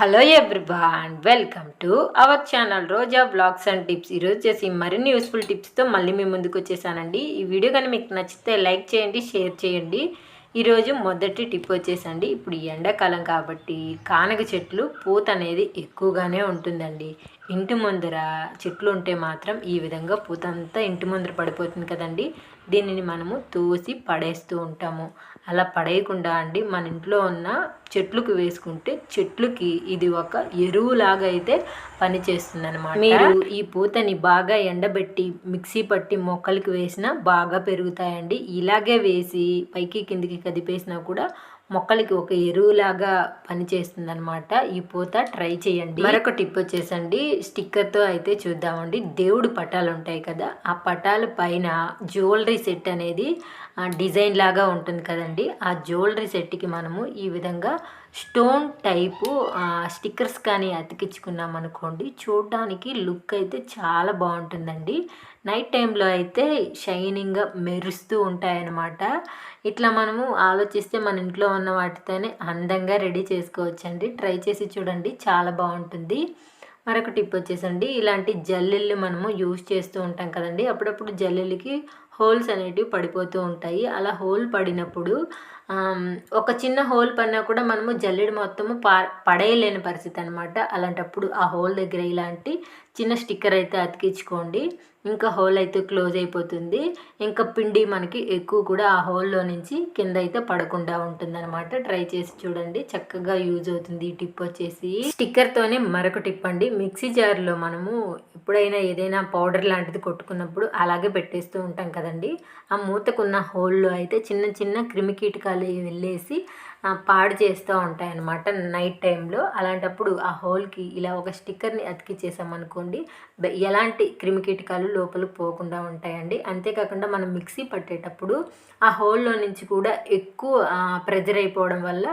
Hello everyone welcome to our channel Roja blogs and tips. ఈరోజు చేసి మరిన్ని useful టిప్స్తో మళ్ళీ మీ ముందుకు వచ్చేసానండి. ఈ వీడియో కానీ మీకు నచ్చితే లైక్ చేయండి షేర్ చేయండి. ఈరోజు మొదటి టిప్ వచ్చేసండి. ఇప్పుడు ఎండాకాలం కాబట్టి కానగ చెట్లు పూత అనేది ఎక్కువగానే ఉంటుందండి. ఇంటి ముందర చెట్లు ఉంటే మాత్రం ఈ విధంగా పూత అంతా ఇంటి ముందర పడిపోతుంది కదండి. దీనిని మనము తోసి పడేస్తూ ఉంటాము. అలా పడేయకుండా అండి మన ఇంట్లో ఉన్న చెట్లకు వేసుకుంటే చెట్లుకి ఇది ఒక ఎరువులాగా అయితే పనిచేస్తుంది అనమాట మీరు ఈ పూతని బాగా ఎండబెట్టి మిక్సీ పట్టి మొక్కలకి వేసినా బాగా పెరుగుతాయండి. ఇలాగే వేసి పైకి కిందికి కదిపేసినా కూడా మొక్కలకి ఒక ఎరువులాగా పనిచేస్తుంది అనమాట ఈ పూత ట్రై చేయండి. మరొక టిప్ వచ్చేసండి. స్టిక్కర్తో అయితే చూద్దామండి. దేవుడు పటాలు ఉంటాయి కదా ఆ పటాల పైన జ్యువెలరీ సెట్ అనేది డిజైన్ లాగా ఉంటుంది కదండి. ఆ జ్యువెలరీ సెట్కి మనము ఈ విధంగా స్టోన్ టైపు స్టిక్కర్స్ కానీ అతికించుకున్నాం అనుకోండి చూడటానికి లుక్ అయితే చాలా బాగుంటుందండి. నైట్ టైంలో అయితే షైనింగ్గా మెరుస్తూ ఉంటాయన్నమాట. ఇట్లా మనము ఆలోచిస్తే మన ఇంట్లో ఉన్న వాటితోనే అందంగా రెడీ చేసుకోవచ్చండి. ట్రై చేసి చూడండి చాలా బాగుంటుంది. మరొక టిప్ వచ్చేసండి ఇలాంటి జల్లెళ్ళు మనము యూజ్ చేస్తూ ఉంటాం కదండి. అప్పుడప్పుడు జల్లెళ్ళకి హోల్స్ అనేటివి పడిపోతూ ఉంటాయి. అలా హోల్ పడినప్పుడు ఒక చిన్న హోల్ పన్నా కూడా మనము జల్లెడ మొత్తము పా పడేయలేని పరిస్థితి అనమాట అలాంటప్పుడు ఆ హోల్ దగ్గర ఇలాంటి చిన్న స్టిక్కర్ అయితే అతికించుకోండి. ఇంకా హోల్ అయితే క్లోజ్ అయిపోతుంది. ఇంకా పిండి మనకి ఎక్కువ కూడా ఆ హోల్లో నుంచి కింద అయితే పడకుండా ఉంటుందన్నమాట. ట్రై చేసి చూడండి. చక్కగా యూజ్ అవుతుంది ఈ టిప్ వచ్చేసి. స్టిక్కర్తోనే మరొక టిప్ అండి. మిక్సీ జార్లో మనము ఎప్పుడైనా ఏదైనా పౌడర్ లాంటిది కొట్టుకున్నప్పుడు అలాగే పెట్టేస్తూ ఉంటాం కదండి. ఆ మూతకున్న హోల్లో అయితే చిన్న చిన్న క్రిమి కీటకాలు వెళ్ళేసి పాడు చేస్తూ ఉంటాయి అన్నమాట నైట్ టైంలో. అలాంటప్పుడు ఆ హోల్కి ఇలా ఒక స్టిక్కర్ని అతికిచ్చేసామనుకోండి ఎలాంటి క్రిమికీటకాలు లోపల పోకుండా ఉంటాయండి. అంతేకాకుండా మనం మిక్సీ పట్టేటప్పుడు ఆ హోల్లో నుంచి కూడా ఎక్కువ ప్రెజర్ అయిపోవడం వల్ల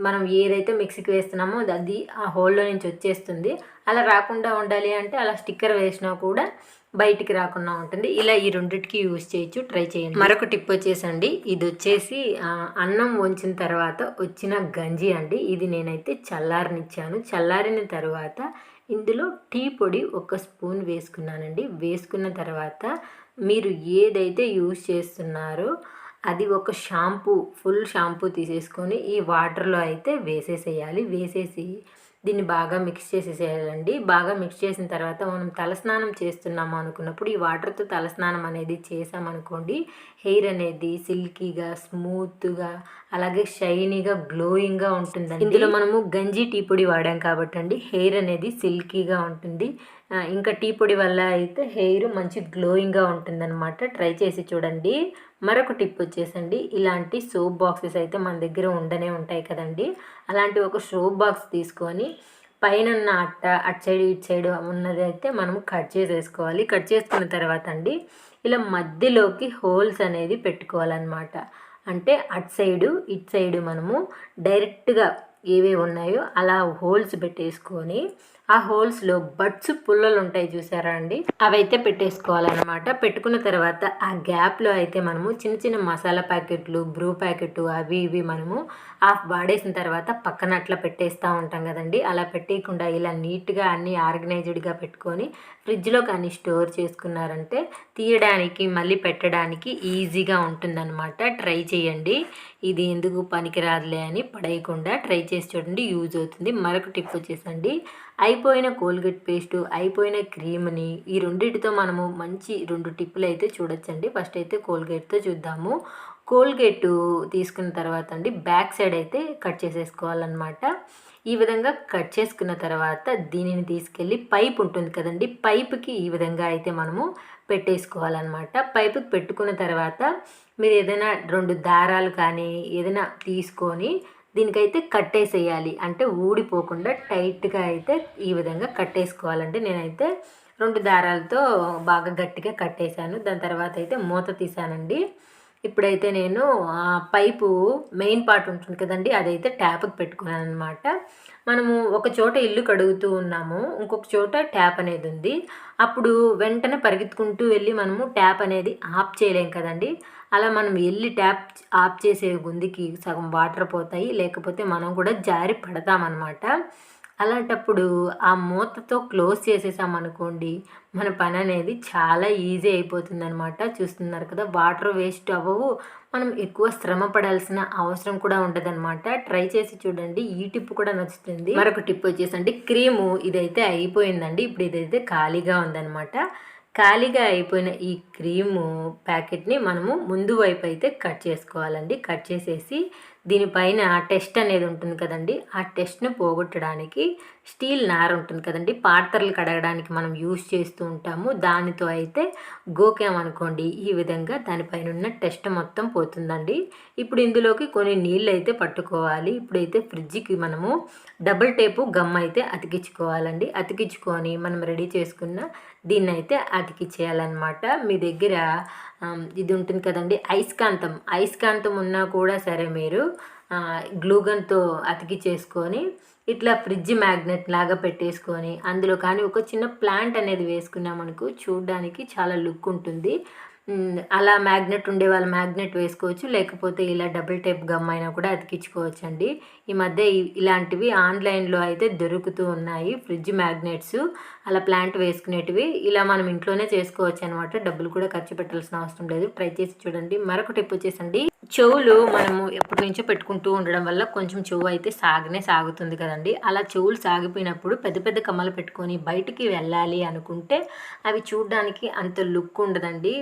మనం ఏదైతే మిక్సీకి వేస్తున్నామో అది ఆ హోల్లో నుంచి వచ్చేస్తుంది. అలా రాకుండా ఉండాలి అంటే అలా స్టిక్కర్ వేసినా కూడా బయటికి రాకుండా ఉంటుంది. ఇలా ఈ రెండింటికి యూజ్ చేయొచ్చు ట్రై చేయండి. మరొక టిప్ వచ్చేసండి. ఇది వచ్చేసి అన్నం వంచిన తర్వాత వచ్చిన గంజి అండి. ఇది నేనైతే చల్లారనిచ్చాను. చల్లారిన తర్వాత ఇందులో టీ పొడి ఒక స్పూన్ వేసుకున్నానండి. వేసుకున్న తర్వాత మీరు ఏదైతే యూజ్ చేస్తున్నారో అది ఒక షాంపూ ఫుల్ షాంపూ తీసేసుకొని ఈ వాటర్లో అయితే వేసేసేయాలి. వేసేసి దీన్ని బాగా మిక్స్ చేసేసేయాలండి. బాగా మిక్స్ చేసిన తర్వాత మనం తలస్నానం చేస్తున్నాము అనుకున్నప్పుడు ఈ వాటర్తో తలస్నానం అనేది చేసామనుకోండి హెయిర్ అనేది సిల్కీగా స్మూత్గా అలాగే షైనీగా గ్లోయింగ్గా ఉంటుందండి. ఇందులో మనము గంజి టీ పొడి వాడాం కాబట్టి అండి హెయిర్ అనేది సిల్కీగా ఉంటుంది. ఇంకా టీ పొడి వల్ల అయితే హెయిర్ మంచి గ్లోయింగ్గా ఉంటుందన్నమాట. ట్రై చేసి చూడండి. మరొక టిప్ వచ్చేసండి. ఇలాంటి సోప్ బాక్సెస్ అయితే మన దగ్గర ఉండనే ఉంటాయి కదండి. అలాంటి ఒక సోప్ బాక్స్ తీసుకొని పైన ఉన్న అట్ట అటు సైడ్ ఇటు సైడ్ ఉన్నది అయితే మనము కట్ చేసేసుకోవాలి. కట్ చేసుకున్న తర్వాత అండి ఇలా మధ్యలోకి హోల్స్ అనేది పెట్టుకోవాలన్నమాట. అంటే అటు సైడు ఇటు సైడు మనము డైరెక్ట్గా ఏవే ఉన్నాయో అలా హోల్స్ పెట్టేసుకొని ఆ హోల్స్లో బడ్స్ పుల్లలు ఉంటాయి చూసారా అండి? అవైతే పెట్టేసుకోవాలన్నమాట. పెట్టుకున్న తర్వాత ఆ గ్యాప్లో అయితే మనము చిన్న చిన్న మసాలా ప్యాకెట్లు బ్రూ ప్యాకెట్ అవి ఇవి మనము ఆఫ్ వాడేసిన తర్వాత పక్కన అట్లా పెట్టేస్తూ ఉంటాం కదండి. అలా పెట్టేయకుండా ఇలా నీట్గా అన్నీ ఆర్గనైజ్డ్గా పెట్టుకొని ఫ్రిడ్జ్లో కానీ స్టోర్ చేసుకున్నారంటే తీయడానికి మళ్ళీ పెట్టడానికి ఈజీగా ఉంటుందన్నమాట. ట్రై చేయండి. ఇది ఎందుకు పనికిరాదులే అని పడేయకుండా ట్రై చేసి చూడండి యూజ్ అవుతుంది. మరొక టిప్ వచ్చేసండి. అయిపోయిన కోల్గేట్ పేస్ట్ అయిపోయిన క్రీమ్ని ఈ రెండింటితో మనము మంచి రెండు టిప్పులు అయితే చూడొచ్చండి. ఫస్ట్ అయితే కోల్గేట్తో చూద్దాము. కోల్గేట్ తీసుకున్న తర్వాత అండి బ్యాక్ సైడ్ అయితే కట్ చేసేసుకోవాలన్నమాట. ఈ విధంగా కట్ చేసుకున్న తర్వాత దీనిని తీసుకెళ్ళి పైప్ ఉంటుంది కదండి పైప్కి ఈ విధంగా అయితే మనము పెట్టేసుకోవాలన్నమాట. పైపుకి పెట్టుకున్న తర్వాత మీరు ఏదైనా రెండు దారాలు కానీ ఏదైనా తీసుకొని దీనికైతే కట్టేసేయాలి. అంటే ఊడిపోకుండా టైట్గా అయితే ఈ విధంగా కట్టేసుకోవాలంటే నేనైతే రెండు దారాలతో బాగా గట్టిగా కట్టేశాను. దాని తర్వాత అయితే మూత తీసానండి ఇప్పుడైతే నేను ఆ పైపు మెయిన్ పార్ట్ ఉంటుంది కదండి అదైతే ట్యాప్కి పెట్టుకున్నాను అనమాట మనము ఒక చోట ఇల్లు కడుగుతూ ఉన్నాము ఇంకొక చోట ట్యాప్ అనేది ఉంది. అప్పుడు వెంటనే పరిగెత్తుకుంటూ వెళ్ళి మనము ట్యాప్ అనేది ఆఫ్ చేయలేం కదండి. అలా మనం వెళ్ళి ట్యాప్ ఆఫ్ చేసే గుందికి సగం వాటర్ పోతాయి లేకపోతే మనం కూడా జారి పడతామన్నమాట. అలాంటప్పుడు ఆ మూతతో క్లోజ్ చేసేసామనుకోండి మన పని అనేది చాలా ఈజీ అయిపోతుంది అనమాట చూస్తున్నారు కదా వాటర్ వేస్ట్ అవ్వవు. మనం ఎక్కువ శ్రమ పడాల్సిన అవసరం కూడా ఉండదన్నమాట. ట్రై చేసి చూడండి ఈ టిప్ కూడా నచ్చుతుంది. మరొక టిప్ వచ్చేసండి క్రీము ఇదైతే అయిపోయిందండి. ఇప్పుడు ఇదైతే ఖాళీగా ఉందన్నమాట. ఖాళీగా అయిపోయిన ఈ క్రీము ప్యాకెట్ని మనము ముందు వైపు అయితే కట్ చేసుకోవాలండి. కట్ చేసేసి దీనిపైన టెస్ట్ అనేది ఉంటుంది కదండి. ఆ టెస్ట్ను పోగొట్టడానికి స్టీల్ నార ఉంటుంది కదండి. పాత్రలు కడగడానికి మనం యూజ్ చేస్తూ ఉంటాము. దానితో అయితే గోకామనుకోండి ఈ విధంగా దానిపైన ఉన్న టెస్ట్ మొత్తం పోతుందండి. ఇప్పుడు ఇందులోకి కొన్ని నీళ్ళు అయితే పట్టుకోవాలి. ఇప్పుడైతే ఫ్రిడ్జ్కి మనము డబుల్ టేపు గమ్ అయితే అతికించుకోవాలండి. అతికించుకొని మనం రెడీ చేసుకున్న దీన్ని అయితే అతికిచ్చేయాలన్నమాట. మీ దగ్గర ఇది ఉంటుంది కదండి అయస్కాంతం అయస్కాంతం ఉన్నా కూడా సరే మీరు గ్లూగన్తో అతికి చేసుకొని ఇట్లా ఫ్రిడ్జ్ మ్యాగ్నెట్ లాగా పెట్టేసుకొని అందులో కానీ ఒక చిన్న ప్లాంట్ అనేది వేసుకున్నామనుకో చూడడానికి చాలా లుక్ ఉంటుంది. అలా మ్యాగ్నెట్ ఉండే వాళ్ళు మ్యాగ్నెట్ వేసుకోవచ్చు లేకపోతే ఇలా డబుల్ టైప్ గమ్ అయినా కూడా అతికించుకోవచ్చు అండి ఈ మధ్య ఇలాంటివి ఆన్లైన్లో అయితే దొరుకుతూ ఉన్నాయి. ఫ్రిడ్జ్ మ్యాగ్నెట్స్ అలా ప్లాంట్ వేసుకునేటివి ఇలా మనం ఇంట్లోనే చేసుకోవచ్చు అనమాట డబ్బులు కూడా ఖర్చు పెట్టాల్సిన అవసరం లేదు. ట్రై చేసి చూడండి. మరొక టిప్ వచ్చేసండి. చెవులు మనము ఎప్పటి నుంచో పెట్టుకుంటూ ఉండడం వల్ల కొంచెం చెవు అయితే సాగనే సాగుతుంది కదండి. అలా చెవులు సాగిపోయినప్పుడు పెద్ద పెద్ద కమ్మలు పెట్టుకొని బయటికి వెళ్ళాలి అనుకుంటే అవి చూడడానికి అంత లుక్ ఉండదండి.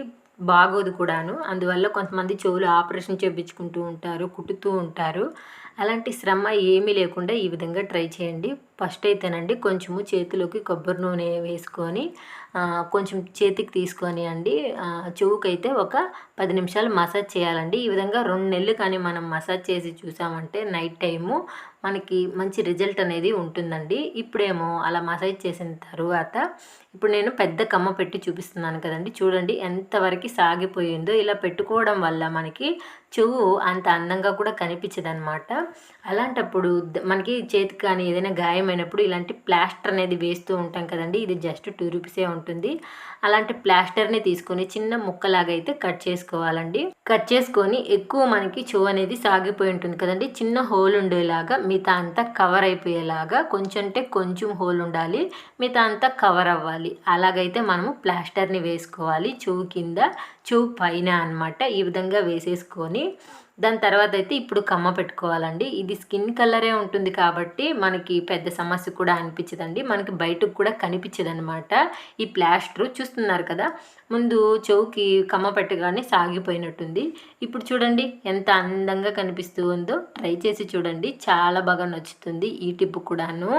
బాగోదు కూడాను. అందువల్ల కొంతమంది చెవులు ఆపరేషన్ చేయించుకుంటూ ఉంటారు కుట్టుతూ ఉంటారు. అలాంటి శ్రమ ఏమీ లేకుండా ఈ విధంగా ట్రై చేయండి. ఫస్ట్ అయితేనండి కొంచెము చేతిలోకి కొబ్బరి నూనె వేసుకొని కొంచెం చేతికి తీసుకొని అండి చెవుకైతే ఒక పది నిమిషాలు మసాజ్ చేయాలండి. ఈ విధంగా రెండు నెలలు కానీ మనం మసాజ్ చేసి చూసామంటే నైట్ టైము మనకి మంచి రిజల్ట్ అనేది ఉంటుందండి. ఇప్పుడేమో అలా మసాజ్ చేసిన తర్వాత ఇప్పుడు నేను పెద్ద కమ్మ పెట్టి చూపిస్తున్నాను కదండి. చూడండి ఎంతవరకు సాగిపోయిందో. ఇలా పెట్టుకోవడం వల్ల మనకి చెవు అంత అందంగా కూడా కనిపించదు అనమాట అలాంటప్పుడు మనకి చేతికి కానీ ఏదైనా గాయమైనప్పుడు ఇలాంటి ప్లాస్టర్ అనేది వేస్తూ ఉంటాం కదండి. ఇది జస్ట్ టూ రూపీసే ఉంటుంది. అలాంటి ప్లాస్టర్ని తీసుకొని చిన్న ముక్కలాగా అయితే కట్ చేసుకోవాలండి. కట్ చేసుకొని ఎక్కువ మనకి చెవు అనేది సాగిపోయి ఉంటుంది కదండి. చిన్న హోల్ ఉండేలాగా మిగతా అంతా కవర్ అయిపోయేలాగా కొంచెం అంటే కొంచెం హోల్ ఉండాలి మిగతా అంతా కవర్ అవ్వాలి. అలాగైతే మనము ప్లాస్టర్ని వేసుకోవాలి చెవు కింద. చెవు పైన అనమాట ఈ విధంగా వేసేసుకొని దాని తర్వాత అయితే ఇప్పుడు కమ్మ పెట్టుకోవాలండి. ఇది స్కిన్ కలరే ఉంటుంది కాబట్టి మనకి పెద్ద సమస్య కూడా అనిపించదండి. మనకి బయటకు కూడా కనిపించదు అనమాట ఈ ప్లాస్టర్ చూస్తున్నారు కదా ముందు చెవుకి కమ్మ పెట్టగానే సాగిపోయినట్టుంది. ఇప్పుడు చూడండి ఎంత అందంగా కనిపిస్తూ ఉందో. ట్రై చేసి చూడండి చాలా బాగా నచ్చుతుంది ఈ టిప్ కూడాను.